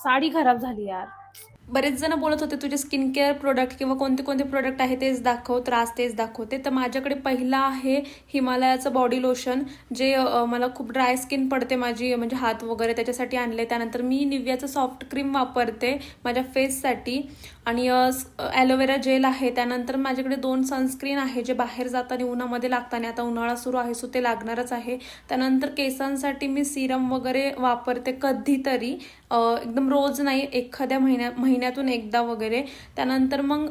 साडी खराब झाली यार. बरेच जण बोलत होते तुझे स्किन केअर प्रोडक्ट किंवा कोणते कोणते प्रोडक्ट आहे तेच दाखव त्रास तेच दाखवते. तर माझ्याकडे पहिला आहे हिमालयाचं बॉडी लोशन जे मला खूप ड्राय स्किन पडते माझी म्हणजे हात वगैरे त्याच्यासाठी आणले. त्यानंतर मी निव्याचं सॉफ्ट क्रीम वापरते माझ्या फेससाठी आणि ॲलोवेरा जेल आहे. त्यानंतर माझ्याकडे दोन सनस्क्रीन आहे जे बाहेर जाताना उन्हामध्ये लागताना आता उन्हाळा सुरू आहे सो ते लागणारच आहे. त्यानंतर केसांसाठी मी सिरम वगैरे वापरते कधीतरी. एकदम रोज नाही एखाद्या महिन्या महिन्यातून एकदा वगैरे. त्यानंतर मग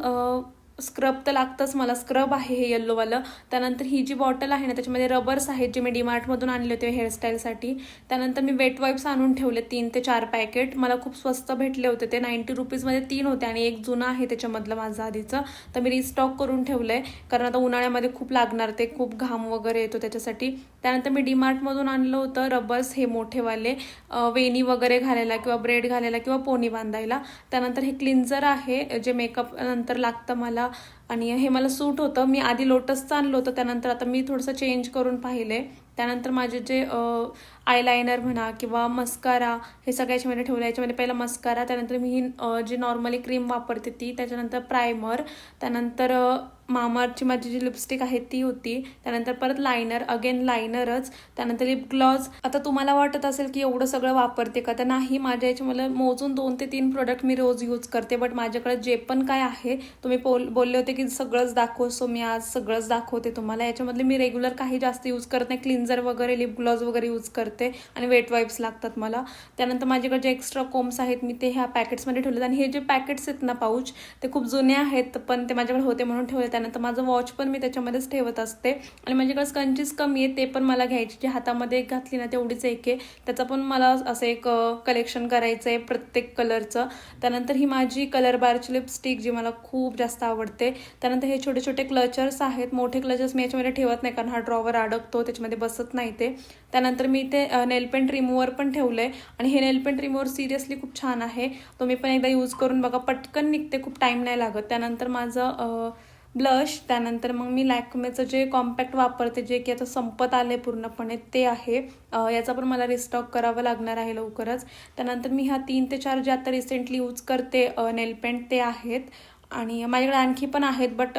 स्क्रब तर लागतंच. मला स्क्रब आहे हे येल्लोवालं त्यानंतर ही जी बॉटल आहे ना त्याच्यामध्ये रबर्स आहेत जे मी डीमार्टमधून आणले होते हेअरस्टाईलसाठी त्यानंतर मी वेट वाईप्स आणून ठेवले तीन ते चार पॅकेट मला खूप स्वस्त भेटले होते. ते नाईन्टी रुपीजमध्ये तीन होते आणि एक जुनं आहे त्याच्यामधलं माझं आधीचं. तर मी रिस्टॉक करून ठेवलं आहे कारण आता उन्हाळ्यामध्ये खूप लागणार ते खूप घाम वगैरे येतो त्याच्यासाठी. त्यानंतर मी डीमार्टमधून आणलं होतं रबर्स हे मोठेवाले. वेणी वगैरे घालायला किंवा ब्रेड घालायला किंवा पोनी बांधायला. त्यानंतर हे क्लिन्झर आहे जे मेकअप नंतर लागतं मला. आणि हे मला सूट होतं. मी आधी लोटसचं आणलं होतं त्यानंतर आता मी थोडंसं चेंज करून पाहिले. त्यानंतर माझे जे आयलायनर म्हणा किंवा मस्कारा हे सगळ्या याच्यामध्ये ठेवलं. याच्यामध्ये पहिला मस्कारा त्यानंतर मी जी नॉर्मली क्रीम वापरते ती त्याच्यानंतर प्रायमर त्यानंतर मामाची माझी जी लिपस्टिक आहे ती होती. त्यानंतर परत लायनर अगेन लायनरच त्यानंतर लिप ग्लॉज आता तुम्हाला वाटत असेल की एवढं सगळं वापरते का? तर नाही माझ्या याची मला मोजून दोन ते तीन प्रोडक्ट मी रोज यूज करते. बट माझ्याकडे जे पण काय आहे तुम्ही बोल बोलले होते की सगळंच दाखव सो मी आज सगळंच दाखवते तुम्हाला. याच्यामधले मी रेग्युलर काही जास्त यूज करत नाही. क्लिन्झर वगैरे लिप ग्लॉज वगैरे यूज करते. आणि वेट वाईप्स लागतात मला. त्यानंतर माझ्याकडे जे एक्स्ट्रा कोम्स आहेत मी ते ह्या पॅकेट्समध्ये ठेवले आणि हे जे पॅकेट्स आहेत ना पाऊच ते खूप जुने आहेत पण ते माझ्याकडे होते म्हणून ठेवले त्यानंतर माझं वॉच पण मी त्याच्यामध्येच ठेवत असते. आणि म्हणजे माझ्याकडे स्कंचीज कमी आहे ते पण मला घ्यायची. जी हातामध्ये एक घातली ना तेवढीच एक आहे. त्याचं पण मला असं एक कलेक्शन करायचं आहे प्रत्येक कलरचं त्यानंतर ही माझी कलर बारची लिपस्टिक जी मला खूप जास्त आवडते. त्यानंतर हे छोटे छोटे क्लचर्स आहेत. मोठे क्लचर्स मी याच्यामध्ये ठेवत नाही कारण हा ड्रॉवर अडकतो त्याच्यामध्ये बसत नाही ते. त्यानंतर मी ते नेलपेंट रिमूव्हर पण ठेवलं आहे आणि हे नेलपेंट रिमूव्हर सिरियसली खूप छान आहे. तुम्ही पण एकदा यूज करून बघा. पटकन निघते खूप टाईम नाही लागत. त्यानंतर माझं ब्लश त्यानंतर मग मी लॅकमेचं जे कॉम्पॅक्ट वापरते जे की आता संपत आले पूर्णपणे ते आहे. याचा पण मला रिस्टॉक करावं लागणार आहे लवकरच. त्यानंतर मी ह्या तीन ते चार जे आता रिसेंटली यूज करते नेलपेंट ते आहेत. आणि माझ्याकडे आणखी पण आहेत बट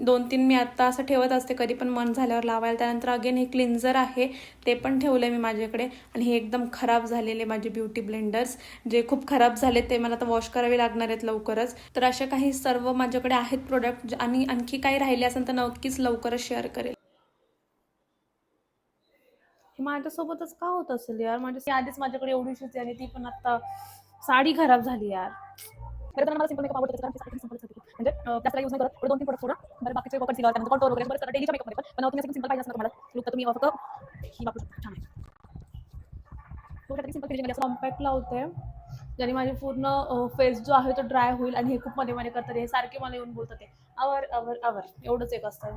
दोन तीन मी आत्ता असं ठेवत असते कधी पण मन झाल्यावर लावायला. त्यानंतर अगेन हे क्लिन्झर आहे ते पण ठेवलं मी माझ्याकडे. आणि हे एकदम खराब झालेले माझे ब्युटी ब्लेंडर्स जे खूप खराब झाले ते मला आता वॉश करावे लागणार आहेत लवकरच. तर अशा काही सर्व माझ्याकडे आहेत प्रोडक्ट आणि आणखी काही राहिले असेल तर नक्कीच लवकरच शेअर करेल. हे माझ्यासोबतच का होत असेल यार? माझ्या आधीच माझ्याकडे एवढीशीच आहे आणि ती पण आता साडी खराब झाली यार. बरं तर मला सिंपल मेकअप आवडतो म्हणजे जास्त यूज नाही करत. दोन तीन प्रोडक्ट सोडा. बरं बाकीचे वापर सिला त्यानंतर कॉन्टोर वगैरे बरं डेलीच्या मेकअपमध्ये पण. तुम्ही सिंपल पाहिजे असणार तुम्हाला. लुक तर तुम्ही फक्त ही वापरू शकता. छान आहे. थोडं सिंपल फिनिशिंग असं कॉम्पॅक्ट लावते. ज्याने माझे पूर्ण फेस जो आहे तो ड्राय होईल आणि हे खूप मध्ये मध्ये करतात हे सारखे मला येऊन बोलतात ते. आवर आवर आवर. एवढंच एक असतं.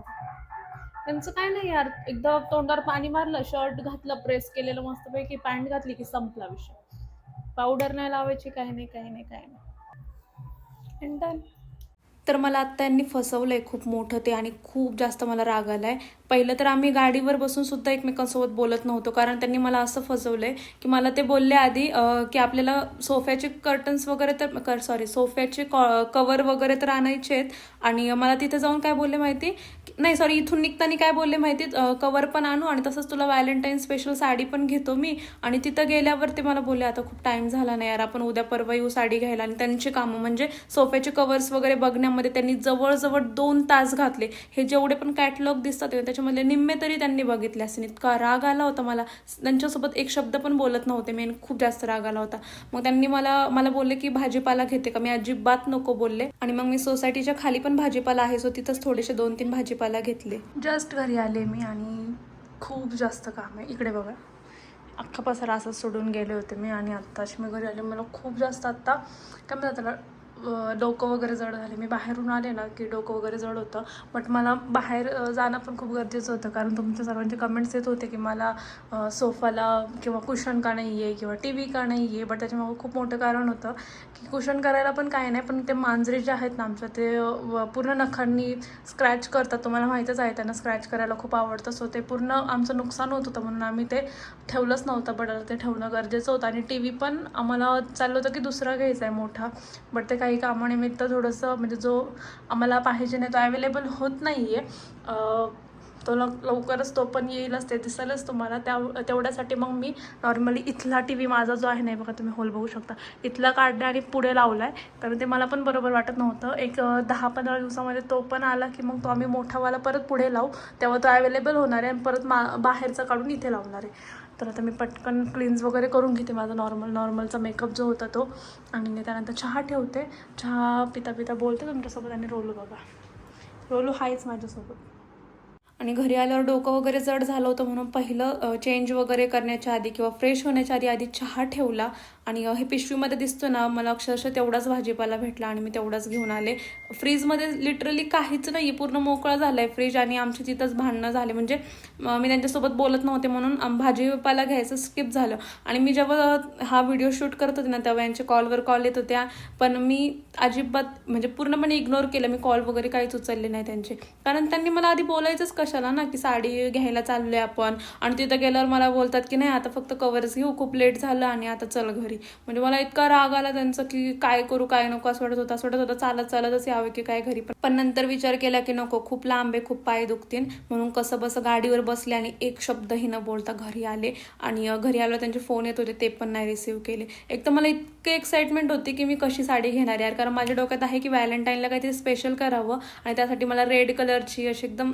त्यांचं काय नाही यार. एकदा तोंडावर पाणी मारलं शर्ट घातलं प्रेस केलेलं मस्तपैकी पॅन्ट घातली की संपला विषय. पावडर नाही लावायची काही नाही काही नाही काही नाही. And done. तर मला आत्ता यांनी फसवलं आहे खूप मोठं ते आणि खूप जास्त मला राग आला आहे पहिलं तर आम्ही गाडीवर बसून सुद्धा एकमेकांसोबत बोलत नव्हतो कारण त्यांनी मला असं फसवलं आहे की मला ते बोलले आधी की आपल्याला सोफ्याचे कर्टन्स वगैरे तर कर सॉरी सोफ्याचे कवर वगैरे तर आणायचे आहेत. आणि मला तिथे जाऊन काय बोलले माहिती? की- नाही सॉरी इथून निघताना काय बोलले माहिती? कवर पण आणू आणि तसंच तुला व्हॅलेंटाईन स्पेशल साडी पण घेतो मी. आणि तिथं गेल्यावर ते मला बोलले आता खूप टाईम झाला नाही यार आपण उद्या परवा येऊ साडी घ्यायला. आणि त्यांची कामं म्हणजे सोफ्याचे कवर्स वगैरे बघण्या बघण्यामध्ये त्यांनी जवळजवळ दोन तास घातले. हे जेवढे पण कॅटलॉग दिसतात त्याच्यामधले निम्मे तरी त्यांनी बघितले असेल. इतका राग आला होता मला. त्यांच्यासोबत एक शब्द पण बोलत नव्हते. मेन खूप जास्त राग आला होता. मग त्यांनी मला मला बोलले की भाजीपाला घेते का? मी अजिबात नको बोलले. आणि मग मी सोसायटीच्या खाली पण भाजीपाला आहे. सो तिथंच थोडेसे दोन तीन भाजीपाला घेतले. जस्ट घरी आले मी आणि खूप जास्त काम आहे. इकडे बघा. अख्खा पसारा असं सोडून गेले होते मी आणि आत्ताशी मी घरी आले. मला खूप जास्त आत्ता काय म्हणतात त्याला डोकं वगैरे जड झाले. मी बाहेरून आले ना की डोकं वगैरे जड होतं. बट मला बाहेर जाणं पण खूप गरजेचं होतं. कारण तुमच्या सर्वांचे कमेंट्स येत होते की मला सोफाला किंवा कुशन का नाही आहे किंवा टी व्ही का नाही आहे बट त्याच्यामागं खूप मोठं कारण होतं की कुशन करायला पण काही नाही. पण ते मांजरे जे आहेत ना आमच्या ते व- पूर्ण नखांनी स्क्रॅच करतात. तुम्हाला माहीतच आहे त्यांना स्क्रॅच करायला खूप आवडतं. सो ते पूर्ण आमचं नुकसान होत होतं. म्हणून आम्ही ते ठेवलंच नव्हतं. बट आता ते ठेवणं गरजेचं होतं. आणि टी व्ही पण आम्हाला चाललं होतं की दुसरा घ्यायचा आहे मोठा. बट ते काही कामानिमित्त थोडंसं म्हणजे जो आम्हाला पाहिजे नाही तो अवेलेबल होत नाही आहे तो लव लवकरच तो पण येईलच ते दिसेलच तुम्हाला. त्या तेवढ्यासाठी मग मी नॉर्मली इथला टी व्ही माझा जो आहे नाही बघा तुम्ही होल बघू शकता. इथला काढला आणि पुढे लावला आहे कारण ते मला पण बरोबर वाटत नव्हतं. एक दहा पंधरा दिवसामध्ये तो पण आला की मग तो आम्ही मोठावाला परत पुढे लावू. तेव्हा तो अवेलेबल होणार आहे आणि परत मा बाहेरचा काढून इथे लावणार आहे. तर आता मी पटकन क्लीन्स वगैरे करून घेते माझा नॉर्मल नॉर्मलचा मेकअप जो होता तो. आणि मी त्यानंतर चहा ठेवते. चहा पिता पिता बोलते तुमच्यासोबत आणि रोलू बघा. रोलू हायच माझ्यासोबत. आणि घरी आल्यावर डोकं वगैरे जड झालं होतं म्हणून पहिलं चेंज वगैरे करण्याच्या आधी किंवा फ्रेश होण्याच्या आधी आधी चहा ठेवला. आणि हे पिशवीमध्ये दिसतो ना मला अक्षरशः तेवढाच भाजीपाला भेटला आणि मी तेवढाच घेऊन आले. फ्रीजमध्ये लिटरली काहीच नाही पूर्ण मोकळा झाला आहे फ्रीज आणि आमची तिथंच भांडणं झाले. म्हणजे मी त्यांच्यासोबत बोलत नव्हते म्हणून भाजीपाला घ्यायचं स्किप झालं. आणि मी जेव्हा हा व्हिडिओ शूट करत होते ना तेव्हा यांचे कॉलवर कॉल येत होत्या. पण मी अजिबात म्हणजे पूर्णपणे इग्नोर केलं. मी कॉल वगैरे काहीच उचलले नाही त्यांचे. कारण त्यांनी मला आधी बोलायचंच कशाला ना की साडी घ्यायला चाललोय आपण. आणि तिथं गेल्यावर मला बोलतात की नाही आता फक्त कवरच घेऊ. खूप लेट झालं आणि आता चल घरी. म्हणजे मला इतका राग आला त्यांचा की काय करू काय नको असं वाटत होतं. असं वाटत होतं चालत चालतच यावं की काय घरी. पण पण नंतर विचार केला की नको खूप लांब आहे खूप पाय दुखतील म्हणून कसं बसं गाडीवर बसले आणि एक शब्दही न बोलता घरी आले. आणि घरी आलो त्यांचे फोन येत होते ते पण नाही रिसिव्ह केले. एक तर मला इतके एक्साइटमेंट होती की मी कशी साडी घेणार यार. कारण माझ्या डोक्यात आहे की व्हॅलेंटाईनला काहीतरी स्पेशल करावं. आणि त्यासाठी मला रेड कलरची अशी एकदम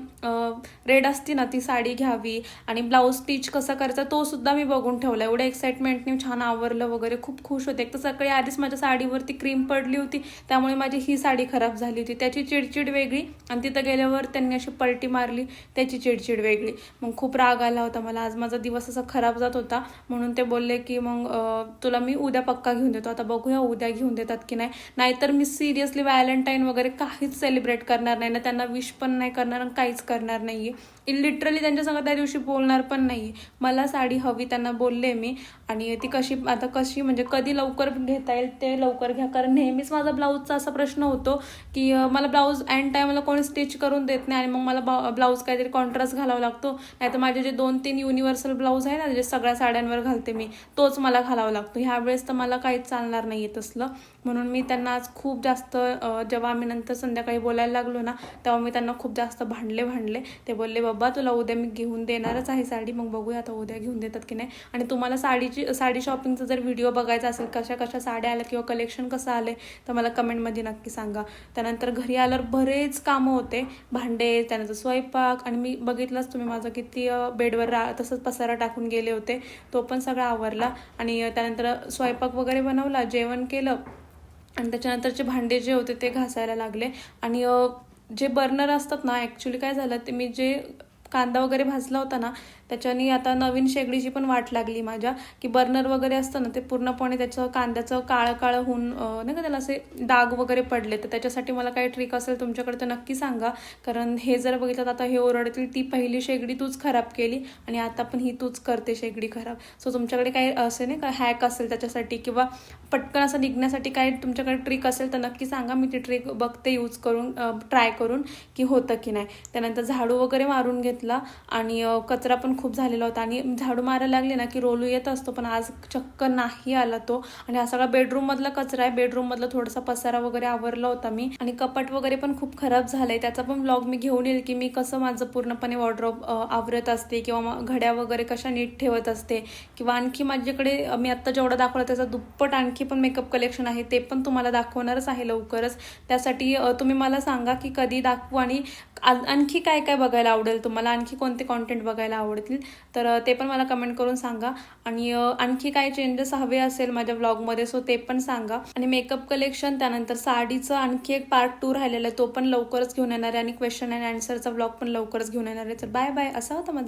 रेड असती ना ती साडी घ्यावी. आणि ब्लाऊज स्टिच कसा करायचा तो सुद्धा मी बघून ठेवला. एवढ्या एक्साइटमेंटने छान आवरलं वगैरे. खूप खुश होते. एक तर सकाळी आधीच माझ्या साडीवरती क्रीम पडली होती त्यामुळे माझी ही साडी खराब झाली होती. त्याची चिडचिड वेगळी आणि तिथं गेल्यावर त्यांनी अशी पलटी मारली त्याची चिडचिड वेगळी. मग खूप राग आला होता मला. आज माझा दिवस असा खराब जात होता. म्हणून ते बोलले की मग तुला मी उद्या पक्का घेऊन देतो. आता बघूया उद्या घेऊन देतात की नाही. नाहीतर मी सिरियसली व्हॅलेंटाईन वगैरे काहीच सेलिब्रेट करणार नाही. ना त्यांना विश पण नाही करणार आणि काहीच करणार नाही आहे लिटरली त्यांच्यासंग त्या दिवशी बोलणार पण नाही मला साडी हवी त्यांना बोलले मी आणि ती कशी आता कशी म्हणजे कधी लवकर घेता येईल ते लवकर घ्या. कारण नेहमीच माझा ब्लाऊजचा असा प्रश्न होतो की मला ब्लाऊज अँड टायमाला कोणी स्टिच करून देत नाही आणि मग मला ब्लाऊज काहीतरी कॉन्ट्रास्ट घालावा लागतो. नाही तर माझे जे दोन तीन युनिव्हर्सल ब्लाऊज आहे ना जे सगळ्या साड्यांवर घालते मी तोच मला घालावा लागतो. ह्यावेळेस तर मला काहीच चालणार नाही आहे तसलं. म्हणून मी त्यांना आज खूप जास्त जेव्हा आम्ही नंतर संध्याकाळी बोलायला लागलो ना तेव्हा मी त्यांना खूप जास्त भांडले भांडले. ते बोलले बाबा तुला उद्या मी घेऊन देणारच आहे साडी. मग बघूया आता उद्या घेऊन देतात की नाही. आणि तुम्हाला साडीची साडी शॉपिंगचा जर व्हिडिओ बघायचा असेल कशा कशा साड्या आल्या किंवा कलेक्शन कसं आलं तर मला कमेंटमध्ये नक्की सांगा. त्यानंतर घरी आल्यावर बरेच कामं होते. भांडे त्यानंतर स्वयंपाक आणि मी बघितलंच तुम्ही माझं किती बेडवर रा तसंच पसारा टाकून गेले होते. तो पण सगळा आवरला आणि त्यानंतर स्वयंपाक वगैरे बनवला जेवण केलं. आणि त्याच्यानंतरचे भांडे जे होते ते घासायला लागले. आणि जे बर्नर असतात ना ॲक्च्युली काय झालं ते मी जे कांदा वगैरे भाजला होता ना त्याच्यानी आता नवीन शेगडीची पण वाट लागली माझ्या की बर्नर वगैरे असतं ना ते पूर्णपणे त्याचं कांद्याचं काळं काळं होऊन नाही का त्याला असे डाग वगैरे पडले तर त्याच्यासाठी मला काही ट्रिक असेल तुमच्याकडे तर नक्की सांगा. कारण हे जर बघितलं तर आता हे ओरडतील ती पहिली शेगडी तूच खराब केली आणि आता पण ही तूच करते शेगडी खराब. सो तुमच्याकडे काही असे नाही का हॅक असेल त्याच्यासाठी किंवा पटकन असं निघण्यासाठी काही तुमच्याकडे ट्रिक असेल तर नक्की सांगा. मी ती ट्रिक बघते यूज करून ट्राय करून की होतं की नाही. त्यानंतर झाडू वगैरे मारून घेतला आणि कचरा पण खूप झालेला होता. आणि झाडू मारायला लागले ना की रोलू येत असतो पण आज चक्क नाही आला तो. आणि हा सगळा बेडरूम मधला कचरा आहे. बेडरूम मधला थोडासा पसारा वगैरे आवरला होता मी. आणि कपाट वगैरे पण खूप खराब झालाय. त्याचा पण ब्लॉग मी घेऊन येईल की मी कसं माझं पूर्णपणे वॉर्ड्रॉप आवरत असते किंवा घड्या वगैरे कशा नीट ठेवत असते. किंवा आणखी माझ्याकडे मी आत्ता जेवढं दाखवलं त्याचा दुप्पट आणखी पण मेकअप कलेक्शन आहे ते पण तुम्हाला दाखवणारच आहे लवकरच. त्यासाठी तुम्ही मला सांगा की कधी दाखवू आणि आणखी काय काय बघायला आवडेल तुम्हाला? आणखी कोणते कॉन्टेंट बघायला आवडतील? तर ते पण मला कमेंट करून सांगा. आणि आणखी काही चेंजेस हवे असेल माझ्या ब्लॉगमध्ये सो ते पण सांगा. आणि मेकअप कलेक्शन त्यानंतर साडीचं आणखी एक पार्ट टू राहिलेला आहे तो पण लवकरच घेऊन येणार आहे. आणि क्वेश्चन अँड आन्सरचा ब्लॉग पण लवकरच घेऊन येणार आहे. तर बाय बाय असा होता माझा.